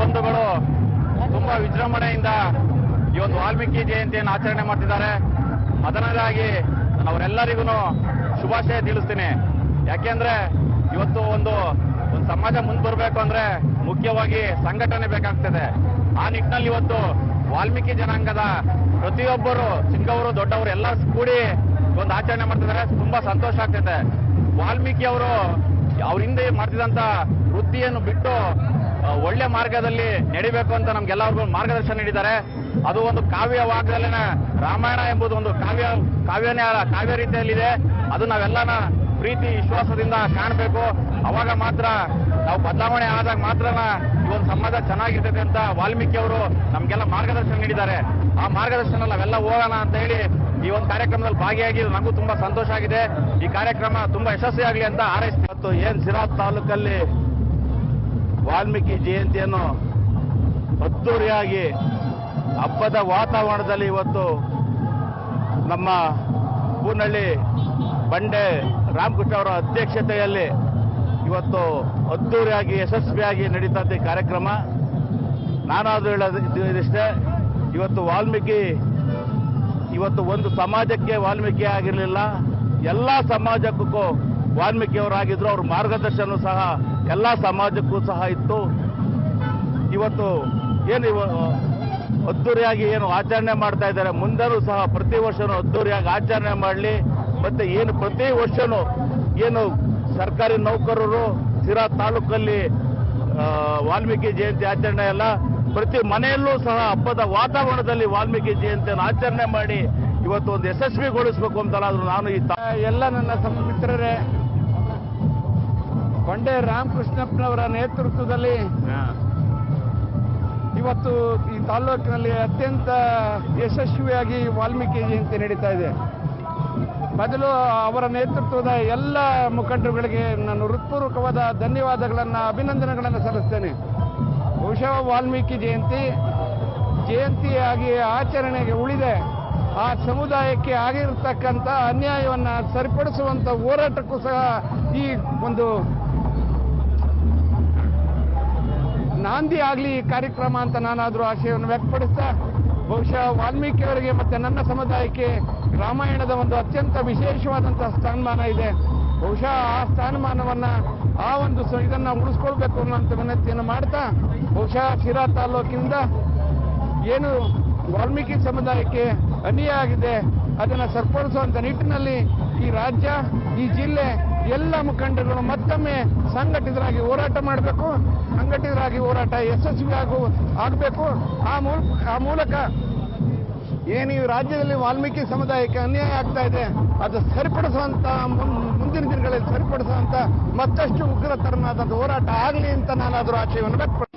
ಬಂಧುಗಳು ತುಂಬಾ ವಿಜೃಂಭಣೆಯಿಂದ ಈ ಒಂದು ವಾಲ್ಮೀಕಿ ಜಯಂತಿಯನ್ನು ಆಚರಣೆ ಮಾಡ್ತಿದ್ದಾರೆ. ಅದನ್ನದಾಗಿ ನಾನು ಅವರೆಲ್ಲರಿಗೂ ಶುಭಾಶಯ ತಿಳಿಸ್ತೀನಿ. ಯಾಕೆಂದ್ರೆ ಇವತ್ತು ಒಂದು ಒಂದು ಸಮಾಜ ಮುಂದೆ ಬರಬೇಕು ಅಂದ್ರೆ ಮುಖ್ಯವಾಗಿ ಸಂಘಟನೆ ಬೇಕಾಗ್ತದೆ. ಆ ನಿಟ್ಟಿನಲ್ಲಿ ಇವತ್ತು ವಾಲ್ಮೀಕಿ ಜನಾಂಗದ ಪ್ರತಿಯೊಬ್ಬರು, ಚಿಕ್ಕವರು, ದೊಡ್ಡವರು ಎಲ್ಲ ಕೂಡಿ ಒಂದು ಆಚರಣೆ ಮಾಡ್ತಿದ್ದಾರೆ. ತುಂಬಾ ಸಂತೋಷ ಆಗ್ತೈತೆ. ವಾಲ್ಮೀಕಿ ಅವರು, ಅವ್ರ ಹಿಂದೆ ಮಾಡ್ತಿದಂತ ವೃತ್ತಿಯನ್ನು ಬಿಟ್ಟು ಒಳ್ಳೆ ಮಾರ್ಗದಲ್ಲಿ ನಡಿಬೇಕು ಅಂತ ನಮ್ಗೆಲ್ಲರಿಗೂ ಮಾರ್ಗದರ್ಶನ ನೀಡಿದ್ದಾರೆ. ಅದು ಒಂದು ಕಾವ್ಯ ವಾಕ್ಯದಲ್ಲಿನ ರಾಮಾಯಣ ಎಂಬುದು ಒಂದು ಕಾವ್ಯ, ಕಾವ್ಯನೇ ಕಾವ್ಯ ರೀತಿಯಲ್ಲಿದೆ. ಅದು ನಾವೆಲ್ಲನ ಪ್ರೀತಿ, ವಿಶ್ವಾಸದಿಂದ ಕಾಣಬೇಕು. ಅವಾಗ ಮಾತ್ರ ನಾವು ಬದಲಾವಣೆ ಆದಾಗ ಮಾತ್ರನ ಈ ಒಂದು ಸಮಾಜ ಚೆನ್ನಾಗಿರ್ತದೆ ಅಂತ ವಾಲ್ಮೀಕಿ ಅವರು ನಮ್ಗೆಲ್ಲ ಮಾರ್ಗದರ್ಶನ ನೀಡಿದ್ದಾರೆ. ಆ ಮಾರ್ಗದರ್ಶನ ನಾವೆಲ್ಲ ಹೋಗೋಣ ಅಂತ ಹೇಳಿ ಈ ಒಂದು ಕಾರ್ಯಕ್ರಮದಲ್ಲಿ ಭಾಗಿಯಾಗಿ ನಮಗೂ ತುಂಬಾ ಸಂತೋಷ ಆಗಿದೆ. ಈ ಕಾರ್ಯಕ್ರಮ ತುಂಬಾ ಯಶಸ್ವಿಯಾಗಲಿ ಅಂತ ಹಾರೈಸ್ತೀವಿ ಮತ್ತು ಏನ್ ಸಿರಾತ್ ತಾಲೂಕಲ್ಲಿ ವಾಲ್ಮೀಕಿ ಜಯಂತಿಯನ್ನು ಅದ್ದೂರಿಯಾಗಿ ಹಬ್ಬದ ವಾತಾವರಣದಲ್ಲಿ ಇವತ್ತು ನಮ್ಮ ಕೂನಳ್ಳಿ ಬಂಡೆ ರಾಮಕೃಷ್ಣ ಅವರ ಅಧ್ಯಕ್ಷತೆಯಲ್ಲಿ ಇವತ್ತು ಅದ್ದೂರಿಯಾಗಿ, ಯಶಸ್ವಿಯಾಗಿ ನಡೀತಾ ಇದ್ದ ಈ ಕಾರ್ಯಕ್ರಮ. ನಾನಾದರೂ ಹೇಳೋದಿಷ್ಟೇ ಇವತ್ತು ವಾಲ್ಮೀಕಿ, ಇವತ್ತು ಒಂದು ಸಮಾಜಕ್ಕೆ ವಾಲ್ಮೀಕಿ ಆಗಿರಲಿಲ್ಲ. ಎಲ್ಲ ಸಮಾಜಕ್ಕೂ ವಾಲ್ಮೀಕಿಯವರಾಗಿದ್ದರು ಅವ್ರ ಮಾರ್ಗದರ್ಶನ ಸಹ ಎಲ್ಲ ಸಮಾಜಕ್ಕೂ ಸಹ ಇತ್ತು. ಇವತ್ತು ಏನು ಇವ ಅದ್ದೂರಿಯಾಗಿ ಏನು ಆಚರಣೆ ಮಾಡ್ತಾ ಇದ್ದಾರೆ. ಮುಂದೆನೂ ಸಹ ಪ್ರತಿ ವರ್ಷನೂ ಅದ್ದೂರಿಯಾಗಿ ಆಚರಣೆ ಮಾಡಲಿ. ಮತ್ತೆ ಏನು ಪ್ರತಿ ವರ್ಷನೂ ಏನು ಸರ್ಕಾರಿ ನೌಕರರು ಸಿರಾ ತಾಲೂಕಲ್ಲಿ ವಾಲ್ಮೀಕಿ ಜಯಂತಿ ಆಚರಣೆ ಎಲ್ಲ ಪ್ರತಿ ಮನೆಯಲ್ಲೂ ಸಹ ಹಬ್ಬದ ವಾತಾವರಣದಲ್ಲಿ ವಾಲ್ಮೀಕಿ ಜಯಂತಿಯನ್ನು ಆಚರಣೆ ಮಾಡಿ ಇವತ್ತು ಒಂದು ಯಶಸ್ವಿಗೊಳಿಸಬೇಕು ಅಂತಲಾದ್ರೂ ನಾನು ಈ ಎಲ್ಲ ನನ್ನ ಸಂಮಿತ್ರರೇ ಬಂಡೆ ರಾಮಕೃಷ್ಣಪ್ಪನವರ ನೇತೃತ್ವದಲ್ಲಿ ಇವತ್ತು ಈ ತಾಲೂಕಿನಲ್ಲಿ ಅತ್ಯಂತ ಯಶಸ್ವಿಯಾಗಿ ವಾಲ್ಮೀಕಿ ಜಯಂತಿ ನಡೀತಾ ಇದೆ. ಮೊದಲು ಅವರ ನೇತೃತ್ವದ ಎಲ್ಲ ಮುಖಂಡರುಗಳಿಗೆ ನಾನು ಹೃತ್ಪೂರ್ವಕವಾದ ಧನ್ಯವಾದಗಳನ್ನು ಅಭಿನಂದನೆಗಳನ್ನು ಸಲ್ಲಿಸ್ತೇನೆ. ಬಹುಶಃ ವಾಲ್ಮೀಕಿ ಜಯಂತಿ ಜಯಂತಿಯಾಗಿ ಆಚರಣೆಗೆ ಉಳಿದೆ. ಆ ಸಮುದಾಯಕ್ಕೆ ಆಗಿರತಕ್ಕಂಥ ಅನ್ಯಾಯವನ್ನು ಸರಿಪಡಿಸುವಂಥ ಹೋರಾಟಕ್ಕೂ ಸಹ ಈ ಒಂದು ನಾಂದಿ ಆಗಲಿ ಈ ಕಾರ್ಯಕ್ರಮ ಅಂತ ನಾನಾದರೂ ಆಶಯವನ್ನು ವ್ಯಕ್ತಪಡಿಸ್ತಾ, ಬಹುಶಃ ವಾಲ್ಮೀಕಿ ಅವರಿಗೆ ಮತ್ತೆ ನನ್ನ ಸಮುದಾಯಕ್ಕೆ ರಾಮಾಯಣದ ಒಂದು ಅತ್ಯಂತ ವಿಶೇಷವಾದಂತಹ ಸ್ಥಾನಮಾನ ಇದೆ. ಬಹುಶಃ ಆ ಸ್ಥಾನಮಾನವನ್ನು, ಆ ಒಂದು ಇದನ್ನು ಉಳಿಸ್ಕೊಳ್ಬೇಕು ಅನ್ನುವಂಥ ವಿನಂತಿಯನ್ನು ಮಾಡ್ತಾ, ಬಹುಶಃ ಶಿರಾ ತಾಲೂಕಿನಿಂದ ಏನು ವಾಲ್ಮೀಕಿ ಸಮುದಾಯಕ್ಕೆ ಅನ್ಯಾಯ ಆಗಿದೆ, ಅದನ್ನು ಸರ್ಪಡಿಸುವಂಥ ನಿಟ್ಟಿನಲ್ಲಿ ಈ ರಾಜ್ಯ, ಈ ಜಿಲ್ಲೆ ಎಲ್ಲ ಮುಖಂಡರುಗಳು ಮತ್ತೊಮ್ಮೆ ಸಂಘಟಿತರಾಗಿ ಹೋರಾಟ ಮಾಡಬೇಕು. ಸಂಘಟಿತರಾಗಿ ಹೋರಾಟ ಯಶಸ್ವಿ ಆಗು, ಆಗಬೇಕು. ಆ ಮೂಲ ಆ ಮೂಲಕ ಏನು ಈ ರಾಜ್ಯದಲ್ಲಿ ವಾಲ್ಮೀಕಿ ಸಮುದಾಯಕ್ಕೆ ಅನ್ಯಾಯ ಆಗ್ತಾ ಇದೆ, ಅದು ಸರಿಪಡಿಸುವಂತ ಮುನ್- ಮುಂದಿನ ದಿನಗಳಲ್ಲಿ ಸರಿಪಡಿಸುವಂತ ಮತ್ತಷ್ಟು ಉಗ್ರತರನಾದ ಹೋರಾಟ ಆಗಲಿ ಅಂತ ನಾನಾದರೂ ಆಶಯವನ್ನು ವ್ಯಕ್ತಪಡಿಸ್ತೇನೆ.